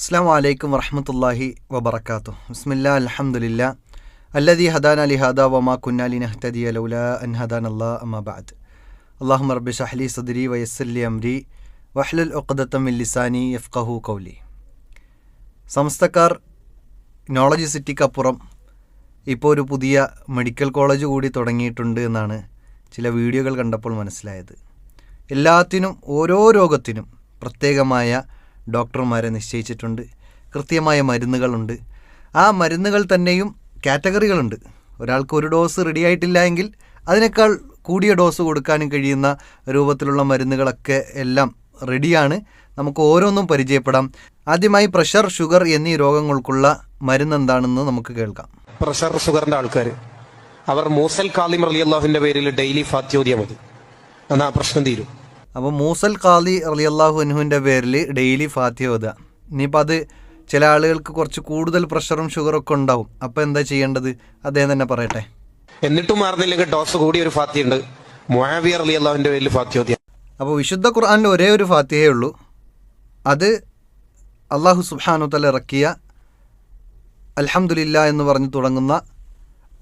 അസ്സാം വലൈക്കും വറഹമത്തല്ലാഹി വബർക്കാത്തു ബിസ്മില്ല അലഹമുല്ല അല്ലദി ഹദാൻ അലി ഹദ വമാ കുന്നാലി നഹ്തദി അലൗല അൻ ഹദാൻ അല്ലാ അമ്മബാദ് അള്ളാഹു മർബി ഷഹ്ലി സദരി വയസ്സല്ലി അംരി വഹ്ലുൽ ഒക്കദത്തം ലിസാനി യഫ്കഹു കൗലി സംസ്ഥക്കാർ നോളജ് സിറ്റിക്കപ്പുറം ഇപ്പോൾ ഒരു പുതിയ മെഡിക്കൽ കോളേജ് കൂടി തുടങ്ങിയിട്ടുണ്ട് എന്നാണ് ചില വീഡിയോകൾ കണ്ടപ്പോൾ മനസ്സിലായത്. എല്ലാത്തിനും ഓരോ രോഗത്തിനും പ്രത്യേകമായ ഡോക്ടർമാരെ നിശ്ചയിച്ചിട്ടുണ്ട്. കൃത്യമായ മരുന്നുകളുണ്ട്. ആ മരുന്നുകൾ തന്നെയും കാറ്റഗറികളുണ്ട്. ഒരാൾക്ക് ഒരു ഡോസ് റെഡി ആയിട്ടില്ല എങ്കിൽ അതിനേക്കാൾ കൂടിയ ഡോസ് കൊടുക്കാനും കഴിയുന്ന രൂപത്തിലുള്ള മരുന്നുകളൊക്കെ എല്ലാം റെഡിയാണ് നമുക്ക് ഓരോന്നും പരിചയപ്പെടാം. ആദ്യമായി പ്രഷർ ഷുഗർ എന്നീ രോഗങ്ങൾക്കുള്ള മരുന്ന് എന്താണെന്ന് നമുക്ക് കേൾക്കാം. പ്രഷർ ഷുഗറിന്റെ ആൾക്കാർ. അവർ മൂസൽ കാലിം റലി അള്ളാഹുവിന്റെ പേരിൽ ഡെയിലി ഫാത്യോദിയ മതി എന്നാൽ പ്രശ്നം തീരും. അപ്പോൾ മൂസൽ ഖാദി അലി അള്ളാഹു അനുഹുവിന്റെ പേരിൽ ഡെയിലി ഫാത്തിഹ ഓതുക ഇനിയിപ്പോൾ അത് ചില ആളുകൾക്ക് കുറച്ച് കൂടുതൽ പ്രഷറും ഷുഗറും ഒക്കെ ഉണ്ടാവും. അപ്പോൾ എന്താ ചെയ്യേണ്ടത്? അദ്ദേഹം തന്നെ പറയട്ടെ. എന്നിട്ടും മാറുന്നില്ലെങ്കിൽ ഡോസ് കൂടി ഒരു ഫാത്തി ഉണ്ട്. മുഹാവിയ റലി പേരിൽ പേരിൽ ഫാത്യോദിയ അപ്പോൾ വിശുദ്ധ ഖുർആനിൽ ഒരേ ഒരു ഫാത്തിഹയേ ഉള്ളൂ. അത് അള്ളാഹു സുബാനു തല ഇറക്കിയ അലഹമുല്ല എന്ന് പറഞ്ഞ് തുടങ്ങുന്ന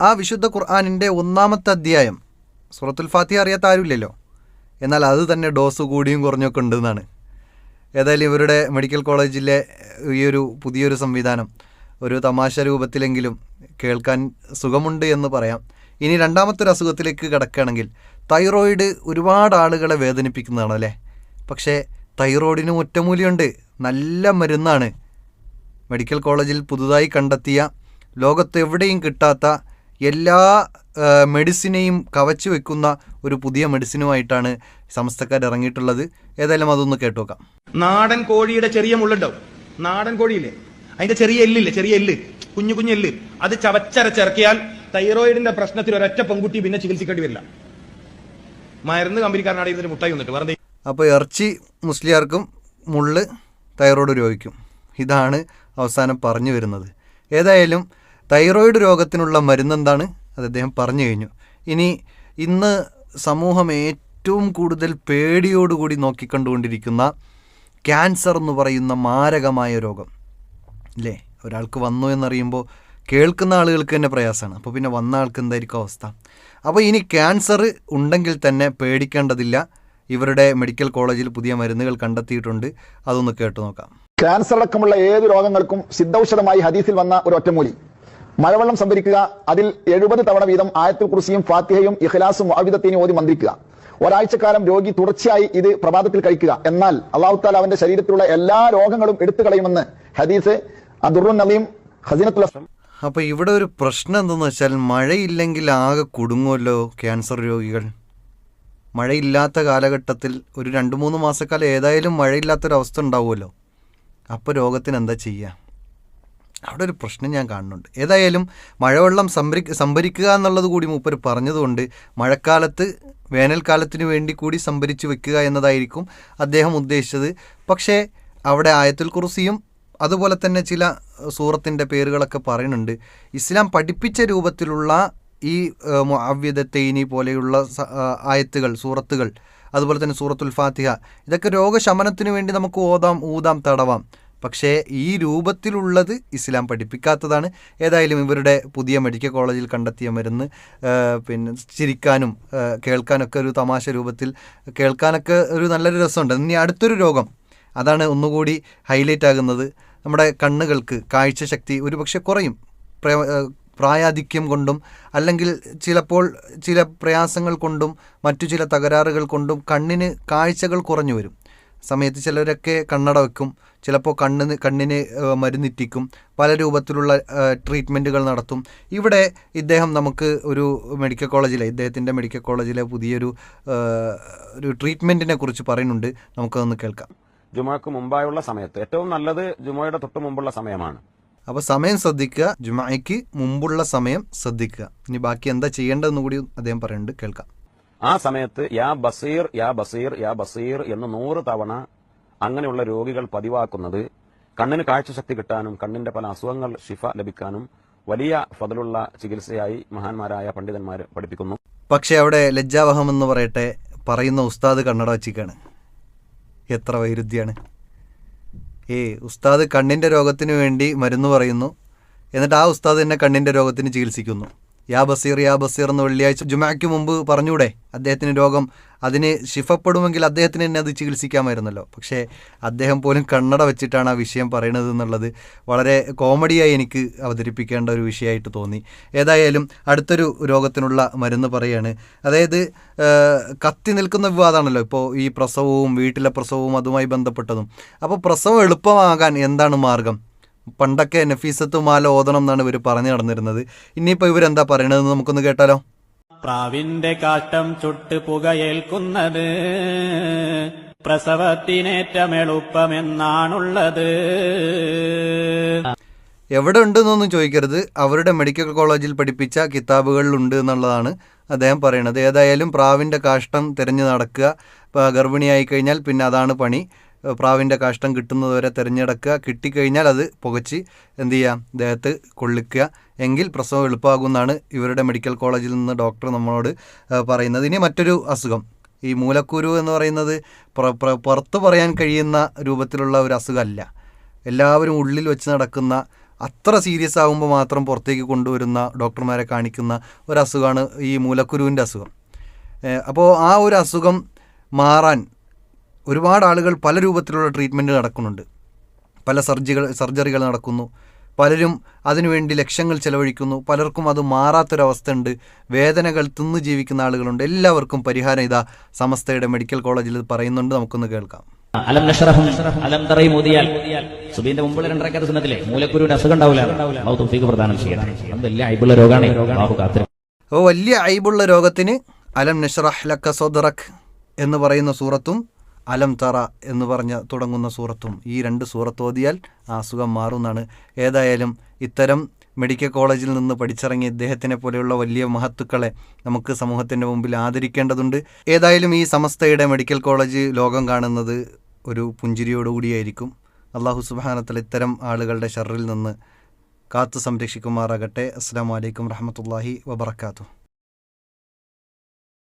ആ വിശുദ്ധ ഖുർആാനിന്റെ ഒന്നാമത്തെ അധ്യായം. സൂറത്തുൽ ഫാത്തിഹ അറിയാത്ത ആരുമില്ലല്ലോ? എന്നാൽ അത് തന്നെ ഡോസ് കൂടിയും കുറഞ്ഞൊക്കെ ഉണ്ടെന്നാണ്. ഏതായാലും ഇവരുടെ മെഡിക്കൽ കോളേജിലെ ഈ ഒരു പുതിയൊരു സംവിധാനം ഒരു തമാശ രൂപത്തിലെങ്കിലും കേൾക്കാൻ സുഖമുണ്ട് എന്ന് പറയാം. ഇനി രണ്ടാമത്തെ ഒരു അസുഖത്തിലേക്ക് കിടക്കുകയാണെങ്കിൽ തൈറോയിഡ് ഒരുപാട് ആളുകളെ വേദനിപ്പിക്കുന്നതാണ് അല്ലേ? പക്ഷേ തൈറോയിഡിന് ഒറ്റമൂലിയുണ്ട് നല്ല മരുന്നാണ്. മെഡിക്കൽ കോളേജിൽ പുതുതായി കണ്ടെത്തിയ ലോകത്തെവിടെയും കിട്ടാത്ത എല്ലാ മെഡിസിനെയും കവച്ചു വെക്കുന്ന ഒരു പുതിയ മെഡിസിനുമായിട്ടാണ് സമസ്തക്കാർ ഇറങ്ങിയിട്ടുള്ളത്. ഏതായാലും അതൊന്ന് കേട്ടു നോക്കാം നാടൻ കോഴിയുടെ ചെറിയ മുള്ളുണ്ടാവും. നാടൻ കോഴിയില്ലേ? അതിന്റെ ചെറിയ എല്ലില്ലേ? ചെറിയ എല്ല്. കുഞ്ഞു കുഞ്ഞു എല്ല്. അത് ചവച്ചരച്ചിറക്കിയാൽ തൈറോയിഡിന്റെ പ്രശ്നത്തിൽ ഒരൊറ്റ പെൺകുട്ടി പിന്നെ ചികിത്സിക്കേണ്ടി വരില്ല. മരുന്ന് കമ്പനിക്കാരനാണ് ഇതിന് മുട്ടായി വന്നിട്ട് വെറുതെ അപ്പോൾ ഇറച്ചി മുസ്ലിയാർക്കും മുള്ള് തൈറോയ്ഡ് രോഗിക്കും. ഇതാണ് അവസാനം പറഞ്ഞു വരുന്നത്. ഏതായാലും തൈറോയ്ഡ് രോഗത്തിനുള്ള മരുന്നെന്താണ്? അത് അദ്ദേഹം പറഞ്ഞു കഴിഞ്ഞു. ഇനി ഇന്ന് സമൂഹം ഏറ്റവും കൂടുതൽ പേടിയോടുകൂടി നോക്കിക്കണ്ടുകൊണ്ടിരിക്കുന്ന ക്യാൻസർ എന്ന് പറയുന്ന മാരകമായ രോഗം. അല്ലേ ഒരാൾക്ക് വന്നു എന്നറിയുമ്പോൾ കേൾക്കുന്ന ആളുകൾക്ക് തന്നെ പ്രയാസമാണ്. അപ്പോൾ പിന്നെ വന്ന ആൾക്ക് എന്തായിരിക്കും അവസ്ഥ? അപ്പോൾ ഇനി ക്യാൻസർ ഉണ്ടെങ്കിൽ തന്നെ പേടിക്കേണ്ടതില്ല. ഇവരുടെ മെഡിക്കൽ കോളേജിൽ പുതിയ മരുന്നുകൾ കണ്ടെത്തിയിട്ടുണ്ട്. അതൊന്ന് കേട്ടു നോക്കാം. ക്യാൻസർ അടക്കമുള്ള ഏത് രോഗങ്ങൾക്കും സിദ്ധൌഷധമായി ഹദീസിൽ വന്ന ഒരു ഒറ്റമൂലി. മഴവെള്ളം സംഭരിക്കുക അതിൽ എഴുപത് തവണ വീതം ആയത്തുൽ കുറിസിയും ഫാത്തിഹയും ഇഖ്ലാസും ആവിധത്തിനും ഓതി മന്ത്രിക്കുക. ഒരാഴ്ചക്കാലം രോഗി തുടർച്ചയായി ഇത് പ്രഭാതത്തിൽ കഴിക്കുക. എന്നാൽ അള്ളാഹുത്താല അവന്റെ ശരീരത്തിലുള്ള എല്ലാ രോഗങ്ങളും എടുത്തു കളയുമെന്ന് ഹദീസ് അദുറുൻ നലീം ഖസീനത്തുൽ അപ്പൊ ഇവിടെ ഒരു പ്രശ്നം എന്തെന്ന് വെച്ചാൽ മഴയില്ലെങ്കിൽ ആകെ കുടുങ്ങുമല്ലോ ക്യാൻസർ രോഗികൾ. മഴയില്ലാത്ത കാലഘട്ടത്തിൽ ഒരു രണ്ട് മൂന്ന് മാസക്കാലം ഏതായാലും മഴയില്ലാത്തൊരവസ്ഥ ഉണ്ടാവുമല്ലോ. അപ്പോൾ രോഗത്തിന് എന്താ ചെയ്യുക അവിടെ ഒരു പ്രശ്നം ഞാൻ കാണുന്നുണ്ട്. ഏതായാലും മഴവെള്ളം സംഭരി സംഭരിക്കുക എന്നുള്ളത് കൂടി മൂപ്പർ പറഞ്ഞതുകൊണ്ട് മഴക്കാലത്ത് വേനൽക്കാലത്തിന് വേണ്ടി കൂടി സംഭരിച്ച് വെക്കുക എന്നതായിരിക്കും അദ്ദേഹം ഉദ്ദേശിച്ചത്. പക്ഷേ അവിടെ ആയത്തുൽ കുറുസിയും അതുപോലെ തന്നെ ചില സൂറത്തിന്റെ പേരുകളൊക്കെ പറയുന്നുണ്ട്. ഇസ്ലാം പഠിപ്പിച്ച രൂപത്തിലുള്ള ഈ മുഅവ്യദത്തൈനി പോലെയുള്ള ആയത്തുകൾ സൂറത്തുകൾ അതുപോലെ തന്നെ സൂറത്തുൽ ഫാത്തിഹ ഇതൊക്കെ രോഗശമനത്തിന് വേണ്ടി നമുക്ക് ഓതാം ഊതാം തടവാം. പക്ഷേ ഈ രൂപത്തിലുള്ളത് ഇസ്ലാം പഠിപ്പിക്കാത്തതാണ്. ഏതായാലും ഇവരുടെ പുതിയ മെഡിക്കൽ കോളേജിൽ കണ്ടെത്തിയ മരുന്ന് പിന്നെ ചിരിക്കാനും കേൾക്കാനൊക്കെ ഒരു തമാശ രൂപത്തിൽ കേൾക്കാനൊക്കെ ഒരു നല്ലൊരു രസമുണ്ട്. ഇനി അടുത്തൊരു രോഗം. അതാണ് ഒന്നുകൂടി ഹൈലൈറ്റ് ആകുന്നത്. നമ്മുടെ കണ്ണുകൾക്ക് കാഴ്ചശക്തി ഒരുപക്ഷെ കുറയും. പ്രയ- പ്രായാധിക്യം കൊണ്ടും അല്ലെങ്കിൽ ചിലപ്പോൾ ചില പ്രയാസങ്ങൾ കൊണ്ടും മറ്റു ചില തകരാറുകൾ കൊണ്ടും കണ്ണിന് കാഴ്ചകൾ കുറഞ്ഞു വരും. സമയത്ത് ചിലരൊക്കെ കണ്ണട വെക്കും. ചിലപ്പോൾ കണ്ണിന് കണ്ണിന് മരുന്നിറ്റിക്കും. പല രൂപത്തിലുള്ള ട്രീറ്റ്മെന്റുകൾ നടത്തും. ഇവിടെ ഇദ്ദേഹം നമുക്ക് ഒരു മെഡിക്കൽ കോളേജിലെ ഇദ്ദേഹത്തിന്റെ മെഡിക്കൽ കോളേജിലെ പുതിയൊരു ഒരു ട്രീറ്റ്മെന്റിനെ കുറിച്ച് പറയുന്നുണ്ട്. നമുക്കതൊന്ന് കേൾക്കാം. ജുമയ്ക്ക് മുമ്പായുള്ള സമയത്ത് ഏറ്റവും നല്ലത് ജുമയുടെ തൊട്ട് മുമ്പുള്ള സമയമാണ്. അപ്പോൾ സമയം ശ്രദ്ധിക്കുക. ജുമായ്ക്ക് മുമ്പുള്ള സമയം ശ്രദ്ധിക്കുക. ഇനി ബാക്കി എന്താ ചെയ്യേണ്ടതെന്ന് കൂടി അദ്ദേഹം പറയുന്നുണ്ട്. കേൾക്കാം. ആ സമയത്ത് യാ ബസീർ യാ ബസീർ യാ ബസീർ എന്ന് നൂറ് തവണ അങ്ങനെയുള്ള രോഗികൾ പതിവാക്കുന്നത് കണ്ണിന് കാഴ്ചശക്തി കിട്ടാനും കണ്ണിന്റെ പല അസുഖങ്ങൾ ശിഫ ലഭിക്കാനും വലിയ ഫതിലുള്ള ചികിത്സയായി മഹാന്മാരായ പണ്ഡിതന്മാർ പഠിപ്പിക്കുന്നു. പക്ഷെ അവിടെ ലജ്ജാവഹം എന്ന് പറയട്ടെ പറയുന്ന ഉസ്താദ് കണ്ണട വച്ചിക്കാണ്. എത്ര വൈരുദ്ധ്യാണ്. ഏ ഉസ്താദ് കണ്ണിന്റെ രോഗത്തിന് വേണ്ടി മരുന്ന് പറയുന്നു. എന്നിട്ട് ആ ഉസ്താദ് തന്നെ കണ്ണിന്റെ രോഗത്തിന് ചികിത്സിക്കുന്നു. യാ ബസീർ യാ ബസീർ എന്ന് വെള്ളിയാഴ്ച ജുമാക്ക് മുമ്പ് പറഞ്ഞൂടെ അദ്ദേഹത്തിന് രോഗം. അതിന് ശിഫപ്പെടുമെങ്കിൽ അദ്ദേഹത്തിന് തന്നെ അത് ചികിത്സിക്കാമായിരുന്നല്ലോ. പക്ഷേ അദ്ദേഹം പോലും കണ്ണട വെച്ചിട്ടാണ് ആ വിഷയം പറയണത് എന്നുള്ളത് വളരെ കോമഡിയായി എനിക്ക് അവതരിപ്പിക്കേണ്ട ഒരു വിഷയമായിട്ട് തോന്നി. ഏതായാലും അടുത്തൊരു രോഗത്തിനുള്ള മരുന്ന് പറയാണ്. അതായത് കത്തി നിൽക്കുന്ന വിവാദമാണല്ലോ ഇപ്പോൾ ഈ പ്രസവവും വീട്ടിലെ പ്രസവവും അതുമായി ബന്ധപ്പെട്ടതും. അപ്പോൾ പ്രസവം എളുപ്പമാകാൻ എന്താണ് മാർഗം? പണ്ടൊക്കെ നഫീസത്ത് മാല ഓതണം എന്നാണ് ഇവർ പറഞ്ഞു നടന്നിരുന്നത്. ഇനിയിപ്പോൾ ഇവരെന്താ പറയണതെന്ന് നമുക്കൊന്ന് കേട്ടാലോ? പ്രാവിന്റെ കാട്ടം ചുട്ട് പുകയേൽക്കുന്നത് പ്രസവത്തിനേറ്റമെളുപ്പമെന്നാണുള്ളത്. എവിടെ ഉണ്ടെന്നൊന്നും ചോദിക്കരുത്. അവരുടെ മെഡിക്കൽ കോളേജിൽ പഠിപ്പിച്ച കിതാബുകളിലുണ്ട് എന്നുള്ളതാണ് അദ്ദേഹം പറയുന്നത് ഏതായാലും പ്രാവിന്റെ കാഷ്ടം തിരഞ്ഞു നടക്കുക ഇപ്പോൾ ഗർഭിണിയായി കഴിഞ്ഞാൽ പിന്നെ അതാണ് പണി. പ്രാവിന്റെ കാഷ്ടം കിട്ടുന്നതുവരെ തിരഞ്ഞെടുക്കുക. കിട്ടിക്കഴിഞ്ഞാൽ അത് പുകച്ച് എന്ത് ചെയ്യാം ദേഹത്ത് കൊള്ളിക്കുക. എങ്കിൽ പ്രസവം എളുപ്പമാകുമെന്നാണ് ഇവരുടെ മെഡിക്കൽ കോളേജിൽ നിന്ന് ഡോക്ടർ നമ്മളോട് പറയുന്നത്. ഇനി മറ്റൊരു അസുഖം. ഈ മൂലക്കുരു എന്ന് പറയുന്നത് പുറത്ത് പറയാൻ കഴിയുന്ന രൂപത്തിലുള്ള ഒരു അസുഖമല്ല. എല്ലാവരും ഉള്ളിൽ വെച്ച് നടക്കുന്ന അത്ര സീരിയസ് ആകുമ്പോൾ മാത്രം പുറത്തേക്ക് കൊണ്ടുവരുന്ന ഡോക്ടർമാരെ കാണിക്കുന്ന ഒരു അസുഖമാണ് ഈ മൂലക്കുരുവിന്റെ അസുഖം. അപ്പോൾ ആ ഒരു അസുഖം മാറാൻ ഒരുപാട് ആളുകൾ പല രൂപത്തിലുള്ള ട്രീറ്റ്മെന്റ് നടക്കുന്നുണ്ട്. പല സർജികൾ സർജറികൾ നടക്കുന്നു. പലരും അതിനുവേണ്ടി ലക്ഷങ്ങൾ ചെലവഴിക്കുന്നു. പലർക്കും അത് മാറാത്തൊരവസ്ഥയുണ്ട്. വേദനകൾ തിന്നു ജീവിക്കുന്ന ആളുകളുണ്ട്. എല്ലാവർക്കും പരിഹാരം ഇതാ സമസ്തയുടെ മെഡിക്കൽ കോളേജിൽ പറയുന്നുണ്ട്. നമുക്കൊന്ന് കേൾക്കാം. അലം നഷറഹും അലം തറയും സുബീന്റെ മുമ്പുള്ള രണ്ടരക്കര സുന്നത്തിലെ മൂലക്കുരുവിന്റെ അസുഖം ഉണ്ടാവില്ല. അത് പ്രദാനം ചെയ്യണം വലിയ അയബുള്ള രോഗമാണ് അപ്പോൾ വലിയ ഐബുള്ള രോഗത്തിന് അലം നഷറഹ് ലക്ക സോദറഖ് എന്ന് പറയുന്ന സൂറത്തും അലം തറ എന്ന് പറഞ്ഞ തുടങ്ങുന്ന സൂറത്തും ഈ രണ്ട് സൂറത്ത് ഓതിയാൽ ആ അസുഖം മാറുന്നതാണ് ഏതായാലും ഇത്തരം മെഡിക്കൽ കോളേജിൽ നിന്ന് പഠിച്ചിറങ്ങി ഇദ്ദേഹത്തിനെ പോലെയുള്ള വലിയ മഹത്തുക്കളെ നമുക്ക് സമൂഹത്തിന്റെ മുമ്പിൽ ആദരിക്കേണ്ടതുണ്ട്. ഏതായാലും ഈ സമസ്തയുടെ മെഡിക്കൽ കോളേജ് ലോകം കാണുന്നത് ഒരു പുഞ്ചിരിയോടുകൂടിയായിരിക്കും അള്ളാഹു സുബാനത്തിൽ ഇത്തരം ആളുകളുടെ ഷറിൽ നിന്ന് കാത്തു സംരക്ഷിക്കുമാറാകട്ടെ. അസ്സാം വലൈക്കും വറഹമത്തല്ലാഹി വബർക്കാത്തു